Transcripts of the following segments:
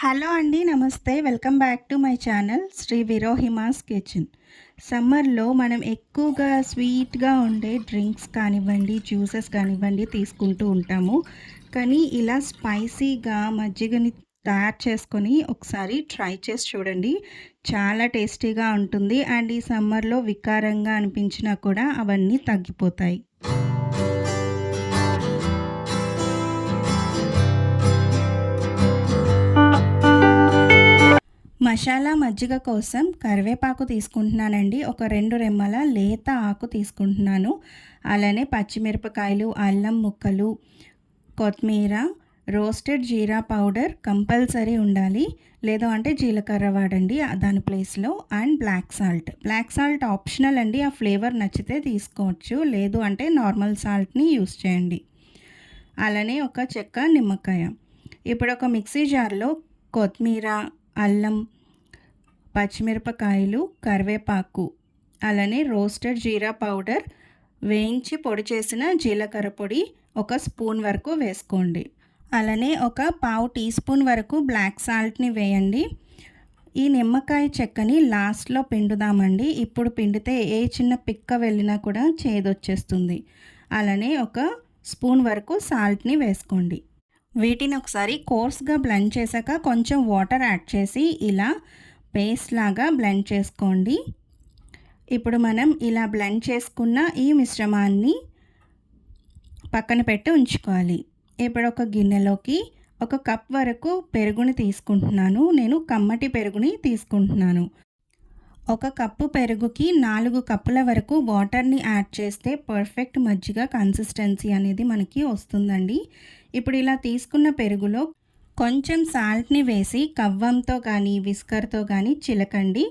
Hello అండి నమస్తే. Welcome back to my channel Sri విరోహిమాస్ kitchen. సమ్మర్లో మనం ఎక్కువగా స్వీట్గా ఉండే డ్రింక్స్ కానివ్వండి జ్యూసెస్ కానివ్వండి తీసుకుంటూ ఉంటాము. కానీ ఇలా స్పైసీగా మజ్జిగని తయారు చేసుకొని ఒకసారి ట్రై చేసి చూడండి. చాలా టేస్టీగా ఉంటుంది. అండ్ ఈ సమ్మర్లో వికారంగా అనిపించినా కూడా అవన్నీ తగ్గిపోతాయి. మసాలా మజ్జిగ కోసం కరివేపాకు తీసుకుంటున్నానండి. ఒక రెండు రెమ్మల లేత ఆకు తీసుకుంటున్నాను. అలానే పచ్చిమిరపకాయలు అల్లం ముక్కలు కొత్తిమీర రోస్టెడ్ జీరా పౌడర్ కంపల్సరీ ఉండాలి. లేదు అంటే జీలకర్ర వాడండి దాని ప్లేస్లో. And black salt. Black salt optional అండి. ఆ ఫ్లేవర్ నచ్చితే తీసుకోవచ్చు. లేదు అంటే నార్మల్ సాల్ట్ని యూస్ చేయండి. అలానే ఒక చెక్క నిమ్మకాయ. ఇప్పుడు ఒక మిక్సీ జార్లో కొత్తిమీర అల్లం పచ్చిమిరపకాయలు కరివేపాకు అలానే రోస్టెడ్ జీరా పౌడర్ వేయించి పొడి చేసిన జీలకర్ర పొడి ఒక స్పూన్ వరకు వేసుకోండి. అలానే ఒక పావు టీ స్పూన్ వరకు బ్లాక్ సాల్ట్ని వేయండి. ఈ నిమ్మకాయ చెక్కని లాస్ట్లో పిండుదామండి. ఇప్పుడు పిండితే ఏ చిన్న పిక్క వెళ్ళినా కూడా చేదొచ్చేస్తుంది. అలానే ఒక స్పూన్ వరకు సాల్ట్ని వేసుకోండి. వీటిని ఒకసారి కోర్స్గా బ్లెండ్ చేశాక కొంచెం వాటర్ యాడ్ చేసి ఇలా పేస్ట్ లాగా బ్లెండ్ చేసుకోండి. ఇప్పుడు మనం ఇలా బ్లెండ్ చేసుకున్న ఈ మిశ్రమాన్ని పక్కన పెట్టి ఉంచుకోవాలి. ఇప్పుడు ఒక గిన్నెలోకి ఒక కప్ వరకు పెరుగుని తీసుకుంటున్నాను. నేను కమ్మటి పెరుగుని తీసుకుంటున్నాను. ఒక కప్పు పెరుగుకి నాలుగు కప్పుల వరకు వాటర్ని యాడ్ చేస్తే పర్ఫెక్ట్ మజ్జిగ కన్సిస్టెన్సీ అనేది మనకి వస్తుందండి. ఇప్పుడు ఇలా తీసుకున్న పెరుగులో కొంచెం సాల్ట్ని వేసి కవ్వంతో కానీ విస్కర్తో కానీ చిలకండి.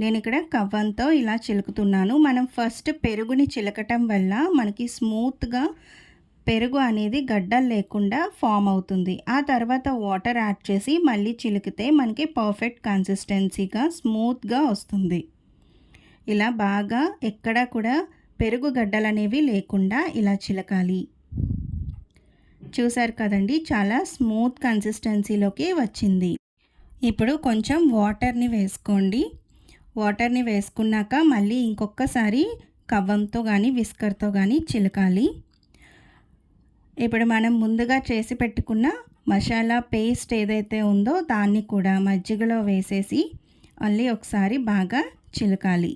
నేను ఇక్కడ కవ్వంతో ఇలా చిలుకుతున్నాను. మనం ఫస్ట్ పెరుగుని చిలకటం వల్ల మనకి స్మూత్గా పెరుగు అనేది గడ్డలు లేకుండా ఫామ్ అవుతుంది. ఆ తర్వాత వాటర్ యాడ్ చేసి మళ్ళీ చిలికితే మనకి పర్ఫెక్ట్ కన్సిస్టెన్సీగా స్మూత్గా వస్తుంది. ఇలా బాగా ఎక్కడా కూడా పెరుగు గడ్డలు అనేవి లేకుండా ఇలా చిలకాలి. చూసారు కదండి చాలా స్మూత్ కన్సిస్టెన్సీలోకి వచ్చింది. ఇప్పుడు కొంచెం వాటర్ని వేసుకోండి. వాటర్ని వేసుకున్నాక మళ్ళీ ఇంకొకసారి కవ్వంతో కానీ విస్కర్తో కానీ చిలకాలి. ఇప్పుడు మనం ముందుగా చేసి పెట్టుకున్న మసాలా పేస్ట్ ఏదైతే ఉందో దాన్ని కూడా మజ్జిగలో వేసేసి మళ్ళీ ఒకసారి బాగా చిలకాలి.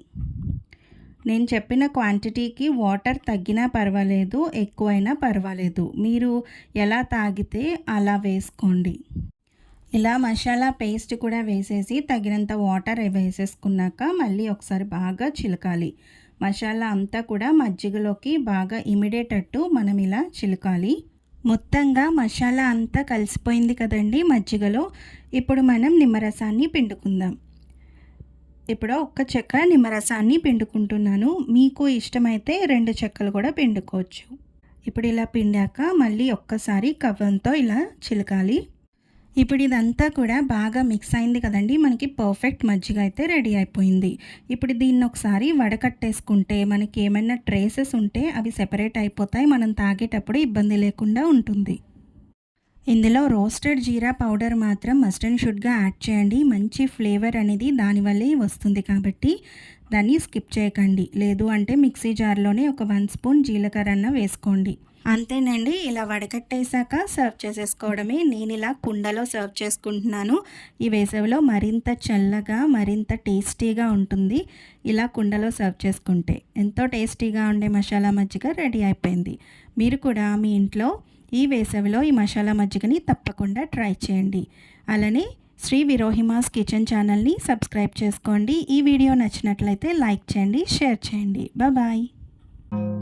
నేను చెప్పిన క్వాంటిటీకి వాటర్ తగ్గినా పర్వాలేదు ఎక్కువైనా పర్వాలేదు. మీరు ఎలా తాగితే అలా వేసుకోండి. ఇలా మసాలా పేస్ట్ కూడా వేసేసి తగినంత వాటర్ వేసేసుకున్నాక మళ్ళీ ఒకసారి బాగా చిలకాలి. మసాలా అంతా కూడా మజ్జిగలోకి బాగా ఇమిడేటట్టు మనం ఇలా చిలకాలి. మొత్తంగా మసాలా అంతా కలిసిపోయింది కదండి మజ్జిగలో. ఇప్పుడు మనం నిమ్మరసాన్ని పిండుకుందాం. ఇప్పుడు ఒక్క చెక్క నిమ్మరసాన్ని పిండుకుంటున్నాను. మీకు ఇష్టమైతే రెండు చెక్కలు కూడా పిండుకోవచ్చు. ఇప్పుడు ఇలా పిండాక మళ్ళీ ఒక్కసారి కవ్వంతో ఇలా చిలకాలి. ఇప్పుడు ఇదంతా కూడా బాగా మిక్స్ అయింది కదండి. మనకి పర్ఫెక్ట్ మజ్జిగ అయితే రెడీ అయిపోయింది. ఇప్పుడు దీన్ని ఒకసారి వడకట్టేసుకుంటే మనకి ఏమైనా ట్రేసెస్ ఉంటే అవి సెపరేట్ అయిపోతాయి. మనం తాగేటప్పుడు ఇబ్బంది లేకుండా ఉంటుంది. ఇందులో రోస్టెడ్ జీరా పౌడర్ మాత్రం మస్ట్ అండ్ షుడ్గా యాడ్ చేయండి. మంచి ఫ్లేవర్ అనేది దానివల్లే వస్తుంది కాబట్టి దాన్ని స్కిప్ చేయకండి. లేదు అంటే మిక్సీ జార్లోనే ఒక వన్ స్పూన్ జీలకర్ర అన్న వేసుకోండి. అంతేనండి ఇలా వడకట్టేశాక సర్వ్ చేసేసుకోవడమే. నేను ఇలా కుండలో సర్వ్ చేసుకుంటున్నాను. ఈ వేసవిలో మరింత చల్లగా మరింత టేస్టీగా ఉంటుంది. ఇలా కుండలో సర్వ్ చేసుకుంటే ఎంతో టేస్టీగా ఉండే మసాలా మజ్జిగ రెడీ అయిపోయింది. మీరు కూడా మీ ఇంట్లో ఈ వేసవిలో ఈ మసాలా మజ్జిగని తప్పకుండా ట్రై చేయండి. అలానే శ్రీ విరోహిమాస్ కిచెన్ ఛానల్ని సబ్స్క్రైబ్ చేసుకోండి. ఈ వీడియో నచ్చినట్లయితే లైక్ చేయండి షేర్ చేయండి. బాయ్